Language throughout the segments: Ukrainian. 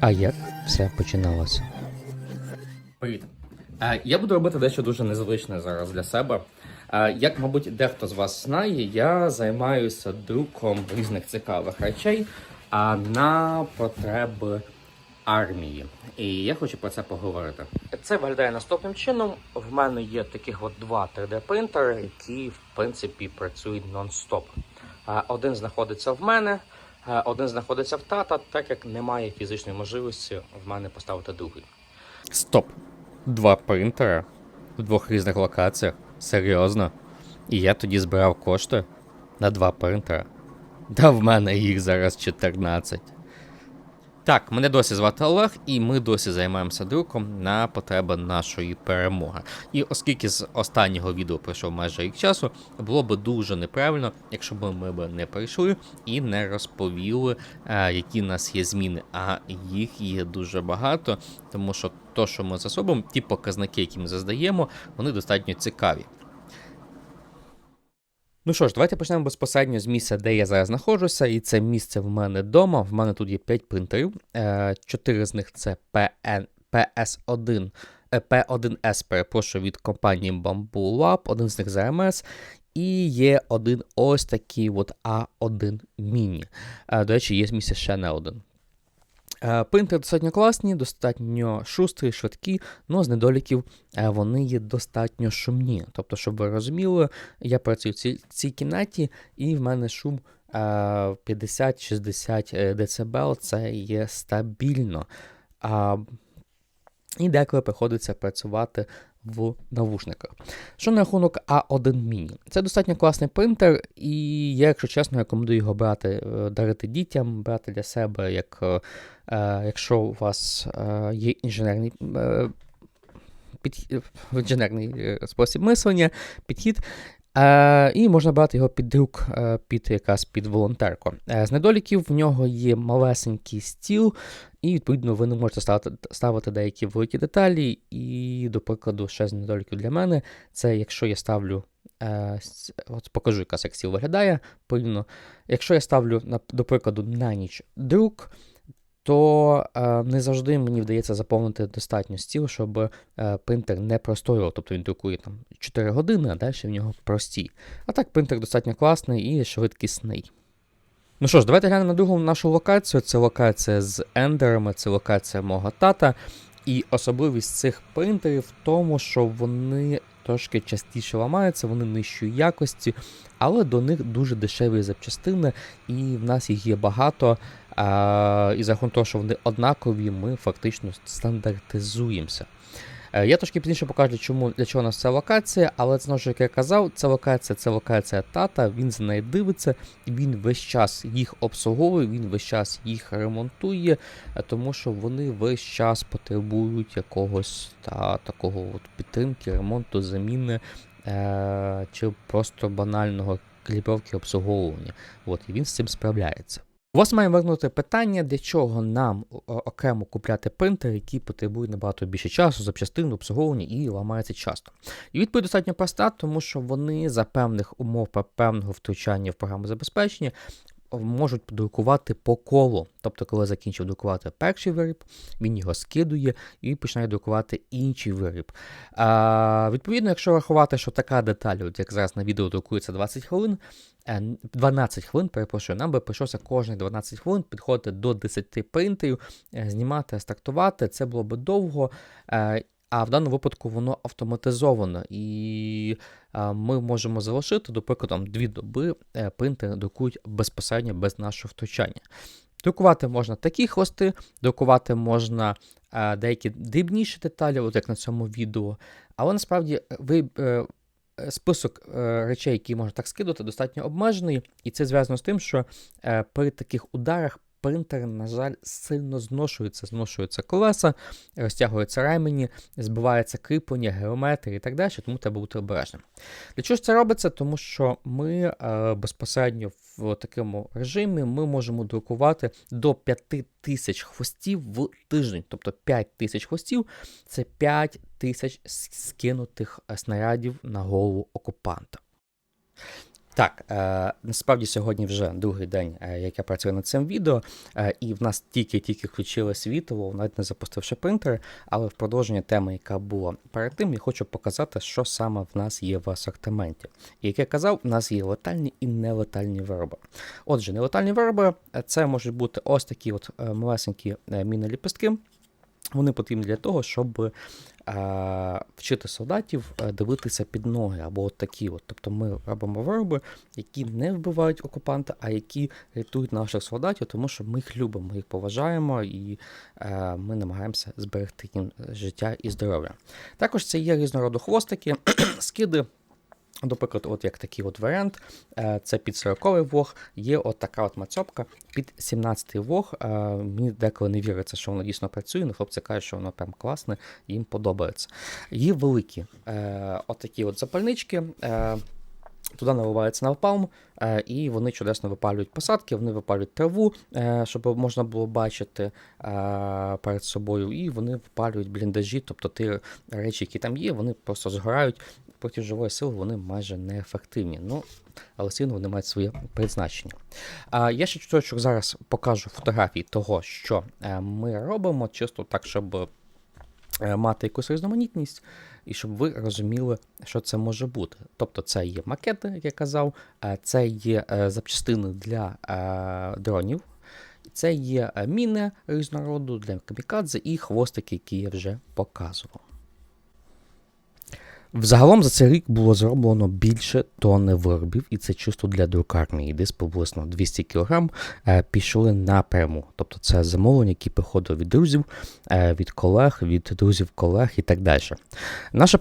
А як все починалося? Привіт. Е, Я буду робити дещо дуже незвичне зараз для себе. Е, Як, мабуть, дехто з вас знає, я займаюся друком різних цікавих речей на потреби армії. І я хочу про це поговорити. Це виглядає наступним чином. В мене є таких от два 3D-принтери, які в принципі працюють нон-стоп. Е, Один знаходиться в мене, один знаходиться в тата, так як немає фізичної можливості в мене поставити другий. Стоп. Два принтера в двох різних локаціях. Серйозно. І я тоді збирав кошти на два принтера. Да в мене їх зараз 14. Так, мене досі звати Олег, і ми досі займаємося друком на потреби нашої перемоги. І оскільки з останнього відео пройшов майже рік часу, було б дуже неправильно, якщо б ми б не прийшли і не розповіли, е, які в нас є зміни. А їх є дуже багато, тому що то, що ми засобимо, ті показники, які ми заздаємо, вони достатньо цікаві. Ну що ж, давайте почнемо безпосередньо з місця, де я зараз знаходжуся, і це місце в мене вдома. В мене тут є 5 принтерів. Е, Чотири з них це PN, PS1, е, P1S, перепрошую, від компанії Bamboo Lab, один з них ZMS. І є один ось такий от A1 Mini. Е, До речі, є в місці ще не один. Е, Принтери достатньо класні, достатньо шустрі, швидкі, але з недоліків е, вони є достатньо шумні. Тобто, щоб ви розуміли, я працюю в цій, цій кімнаті, і в мене шум е, 50-60 дБ, це є стабільно. І деколи приходиться працювати в навушниках. Що на рахунок A1 Mini? Це достатньо класний принтер, і я, якщо чесно, рекомендую його брати, е, дарити дітям, брати для себе, як, е, е, якщо у вас е, є інженерний. Е, Підхід, інженерний е, спосіб мислення, підхід, Е, і можна брати його під друк, е, під якраз під волонтерку. Е, з недоліків в нього є малесенький стіл, і відповідно ви не можете ставити, ставити деякі великі деталі. І, до прикладу, ще з недоліків для мене, це якщо я ставлю. Е, от покажу, якраз як стіл виглядає порівняно. Якщо я ставлю, до прикладу, на ніч друк, то е, не завжди мені вдається заповнити достатньо стіл, щоб е, принтер не простоював. Тобто він друкує там 4 години, а далі в нього прості. А так принтер достатньо класний і швидкісний. Ну що ж, давайте глянемо на другу нашу локацію. Це локація з ендерами, це локація мого тата. І особливість цих принтерів в тому, що вони трошки частіше ламаються, вони нижчої якості, але до них дуже дешеві запчастини, і в нас їх є багато. А, і за рахунок того, що вони однакові, ми фактично стандартизуємося. Е, Я трошки пізніше покажу, чому для чого у нас ця локація, але знову ж як я казав, ця локація це локація тата, він за нею дивиться, він весь час їх обслуговує, він весь час їх ремонтує, е, тому що вони весь час потребують якогось та, такого от підтримки, ремонту, заміни е, чи просто банального кліпровки обслуговування. От, і він з цим справляється. У вас має виникнути питання, для чого нам окремо купляти принтер, який потребує набагато більше часу, запчастин, обслуговування і ламається часто. І відповідь достатньо проста, тому що вони за певних умов певного втручання в програму забезпечення можуть друкувати по колу. Тобто, коли закінчив друкувати перший виріб, він його скидує і починає друкувати інший виріб. А, відповідно, якщо рахувати, що така деталь, от як зараз на відео друкується 20 хвилин, е, 12 хвилин, перепрошую, нам би прийшлося кожні 12 хвилин підходити до 10 принтерів, е, знімати, стартувати. Це було би довго. А в даному випадку воно автоматизовано, і е, ми можемо залишити, до прикладу, дві доби е, принтери друкують безпосередньо без нашого втручання. Друкувати можна такі хвости, друкувати можна е, деякі дрібніші деталі, от як на цьому відео. Але насправді ви, список речей, які можна так скидати, достатньо обмежений, і це зв'язано з тим, що при таких ударах принтер, на жаль, сильно зношується, зношуються колеса, розтягуються ремені, збивається кріплення, геометрія і так далі, тому треба бути обережним. Для чого ж це робиться? Тому що ми е, безпосередньо в такому режимі ми можемо друкувати до 5000 хвостів в тиждень. Тобто 5000 хвостів це 5000 с- скинутих е, снарядів на голову окупанта. Так, е, насправді сьогодні вже другий день, е, як я працюю над цим відео, е, і в нас тільки-тільки включили світло, навіть не запустивши принтер, але в продовження теми, яка була перед тим, я хочу показати, що саме в нас є в асортименті. І як я казав, в нас є летальні і нелетальні вироби. Отже, нелетальні вироби це можуть бути ось такі от малесенькі міни-ліпістки. Вони потрібні для того, щоб вчити солдатів е, дивитися під ноги, або от такі. От. Тобто ми робимо вироби, які не вбивають окупанта, а які рятують наших солдатів, тому що ми їх любимо, ми їх поважаємо і е, ми намагаємося зберегти їм життя і здоров'я. Також це є різного роду хвостики, скиди. Наприклад, от як такий от варіант, е, це під 40 вог, є от така от мацьопка під 17-й вог. Е, Мені деколи не віриться, що воно дійсно працює, але хлопці кажуть, що воно прям класне, їм подобається. Є великі е, от такі от запальнички. Туди наливається навпалм, і вони чудесно випалюють посадки, вони випалюють траву, щоб можна було бачити перед собою, і вони випалюють бліндажі, тобто ті речі, які там є, вони просто згорають. Проти живої сили вони майже неефективні. Ну, але все одно вони мають своє призначення. А я ще чуточок зараз покажу фотографії того, що е, ми робимо, чисто так, щоб е, мати якусь різноманітність, і щоб ви розуміли, що це може бути. Тобто, це є макети, як я казав, е, це є запчастини для дронів. Це є міни різного роду для камікадзе і хвостики, які я вже показував. Взагалом за цей рік було зроблено більше тонни виробів, і це чисто для друкарні. І Десь приблизно 200 кг е, пішли напряму. Тобто це замовлення, які приходили від друзів, е, від колег, від друзів колег і так далі. Наша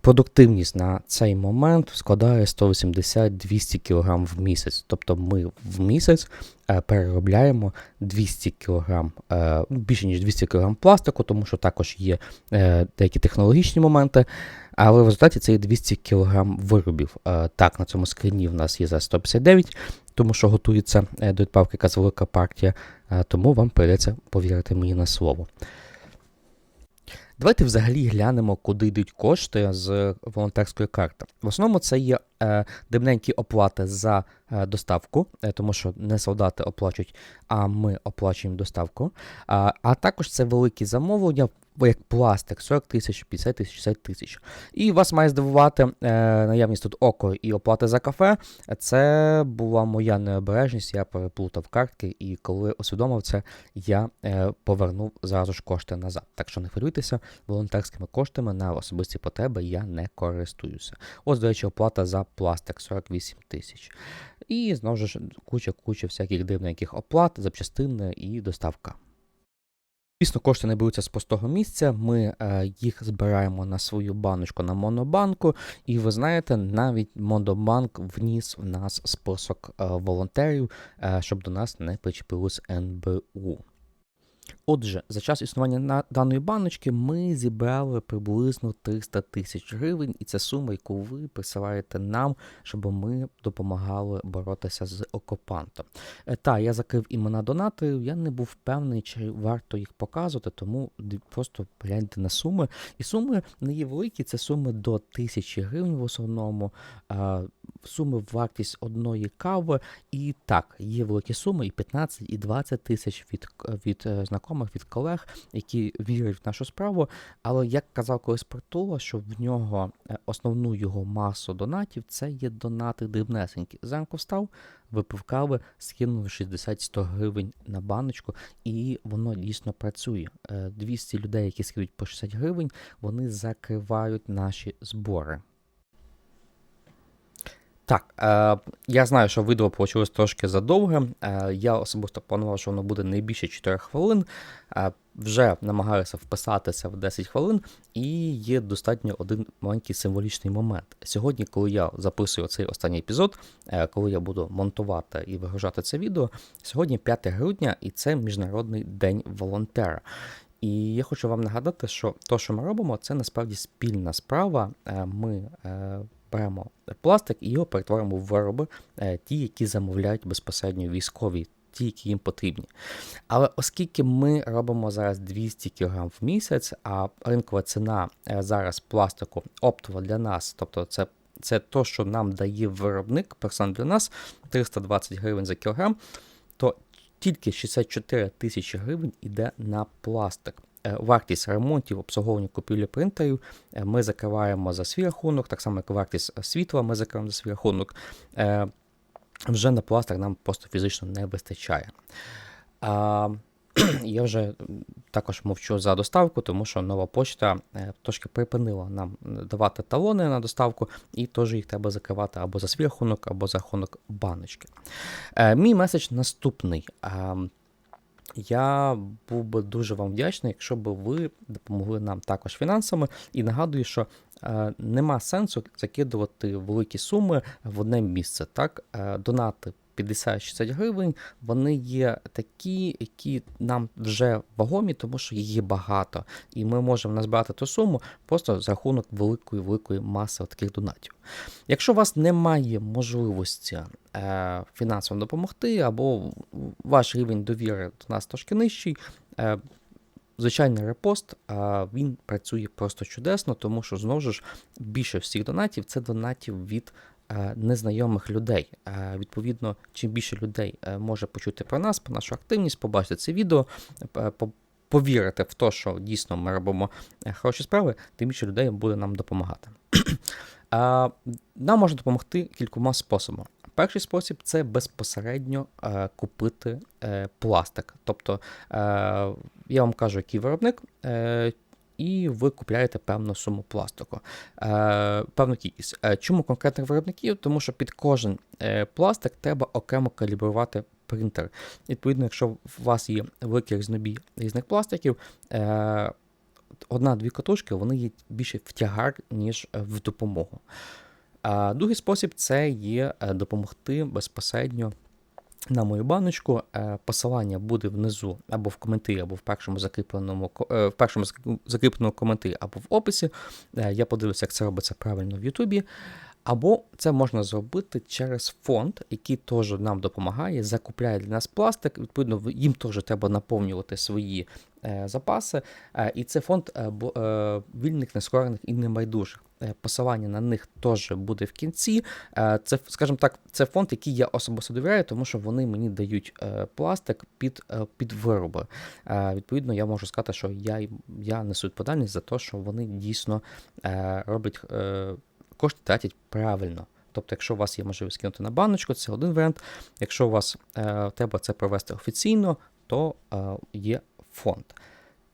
продуктивність, на цей момент складає 180-200 кг в місяць. Тобто ми в місяць е, переробляємо 200 кг, більше ніж 200 кг пластику, тому що також є деякі технологічні моменти. Але в результаті це є 200 кг виробів. Е, Так, на цьому скрині в нас є за 159, тому що готується е, до відправки якась велика партія, е, тому вам прийдеться повірити мені на слово. Давайте взагалі глянемо, куди йдуть кошти з волонтерської карти. В основному це є дрібненькі оплати за е, доставку, е, тому що не солдати оплачують, а ми оплачуємо доставку. А, також це великі замовлення, як пластик 40 тисяч, 50 тисяч, 60 тисяч. І вас має здивувати е, наявність тут око і оплати за кафе. Це була моя необережність, я переплутав картки, і коли усвідомив це, я е, повернув зразу ж кошти назад. Так що не хвилюйтеся, волонтерськими коштами на особисті потреби я не користуюся. Ось, до речі, оплата за пластик 48 тисяч. І знову ж куча-куча всяких дивненьких оплат, запчастини і доставка. Звісно, кошти не беруться з пустого місця. Ми е, їх збираємо на свою баночку на Монобанку, і ви знаєте, навіть Монобанк вніс в нас список е, волонтерів, е, щоб до нас не причепилось НБУ. Отже, за час існування на даної баночки ми зібрали приблизно 300 тисяч гривень, і це сума, яку ви присилаєте нам, щоб ми допомагали боротися з окупантом. Е, Та, я закрив імена донаторів, я не був впевнений, чи варто їх показувати, тому просто гляньте на суми. І суми не є великі, це суми до тисячі гривень в основному. Суми вартість одної кави. І так, є великі суми, і 15, і 20 тисяч від, к- від е, знайомих, від колег, які вірять в нашу справу. Але як казав колись Притула, що в нього е, основну його масу донатів це є донати дрібнесенькі. Зранку встав, випив кави, скинув 60-100 гривень на баночку, і воно дійсно працює. Е, 200 людей, які скидуть по 60 гривень, вони закривають наші збори. Так, е, я знаю, що відео вийшло трошки задовге. Е, я особисто планував, що воно буде не більше 4 хвилин. Е, вже намагаюся вписатися в 10 хвилин, і є достатньо один маленький символічний момент. Сьогодні, коли я записую цей останній епізод, е, коли я буду монтувати і вигружати це відео, сьогодні 5 грудня, і це Міжнародний день волонтера. І я хочу вам нагадати, що те, що ми робимо, це насправді спільна справа. Е, Ми е, беремо пластик і його перетворимо в вироби, е, ті, які замовляють безпосередньо військові, ті, які їм потрібні. Але оскільки ми робимо зараз 200 кг в місяць, а ринкова ціна е, зараз пластику оптова для нас, тобто це це то, що нам дає виробник, персонал для нас 320 гривень за кілограм, то тільки 64 тисячі гривень йде на пластик. Е, Вартість ремонтів, обслуговування купівлі принтерів е, ми закриваємо за свій рахунок, так само як вартість е, світла ми закриваємо за свій рахунок. Вже на пластик нам просто фізично не вистачає. Я вже також мовчу за доставку, тому що нова почта трошки припинила нам давати талони на доставку, і теж їх треба закривати або за свій рахунок, або за рахунок баночки. Мій меседж наступний. Я був би дуже вам вдячний, якщо б ви допомогли нам також фінансами. І нагадую, що е, нема сенсу закидувати великі суми в одне місце. Так, Е, донати 50-60 гривень, вони є такі, які нам вже вагомі, тому що їх багато. І ми можемо назбирати ту суму просто за рахунок великої великої маси таких донатів. Якщо у вас немає можливості е, фінансово допомогти, або ваш рівень довіри до нас трошки нижчий. Е, Звичайний репост, а він працює просто чудесно, тому що знову ж більше всіх донатів це донатів від е, незнайомих людей. Е, відповідно, чим більше людей е, може почути про нас, про нашу активність, побачити це відео, е, повірити в те, що дійсно ми робимо е, хороші справи, тим більше людей буде нам допомагати. Нам можна допомогти кількома способами. Перший спосіб це безпосередньо е, купити е, пластик. Тобто е, я вам кажу, який виробник, е, і ви купляєте певну суму пластику, е, певну кількість. Е, чому конкретних виробників? Тому що під кожен е, пластик треба окремо калібрувати принтер. Відповідно, якщо у вас є великий різнобій різних пластиків, одна-дві катушки вони є більше в тягар, ніж в допомогу. А другий спосіб це є допомогти безпосередньо на мою баночку. Е, Посилання буде внизу або в коментарі, або в першому закріпленому е, в першому закріпленому коментарі, або в описі. Е, Я подивлюся, як це робиться правильно в Ютубі. Або це можна зробити через фонд, який теж нам допомагає, закупляє для нас пластик. Відповідно, їм теж треба наповнювати свої е, запаси. Е, і це фонд е, вільних, нескорених і небайдужих. Е, Посилання на них теж буде в кінці. Це, скажімо так, це фонд, який я особисто довіряю, тому що вони мені дають пластик під, під вироби. Відповідно, я можу сказати, що я, я несу відповідальність за те, що вони дійсно роблять кошти тратять правильно. Тобто, якщо у вас є можливість кинути на баночку, це один варіант. Якщо у вас е, треба це провести офіційно, то е, є фонд.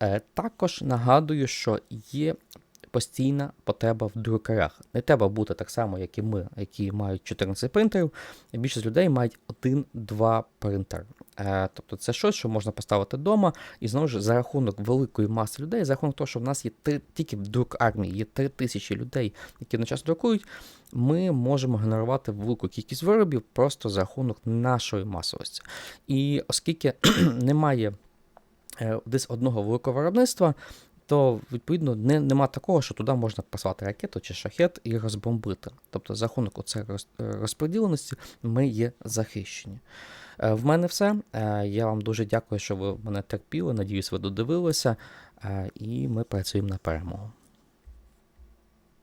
Е, також нагадую, що є постійна потреба в друкарях. Не треба бути так само, як і ми, які мають 14 принтерів. Більшість людей мають один-два принтери. Е, тобто це щось, що можна поставити вдома, і знову ж за рахунок великої маси людей, за рахунок того, що в нас є три, тільки друк армії, є 3 тисячі людей, які одночасно друкують, ми можемо генерувати велику кількість виробів просто за рахунок нашої масовості. І оскільки немає е, десь одного великого виробництва, то відповідно не, нема такого, що туди можна послати ракету чи шахет і розбомбити. Тобто за рахунок оцеї е, розподіленості ми є захищені. Е, В мене все. Е, Я вам дуже дякую, що ви мене терпіли. Надіюсь, ви додивилися, і ми працюємо на перемогу.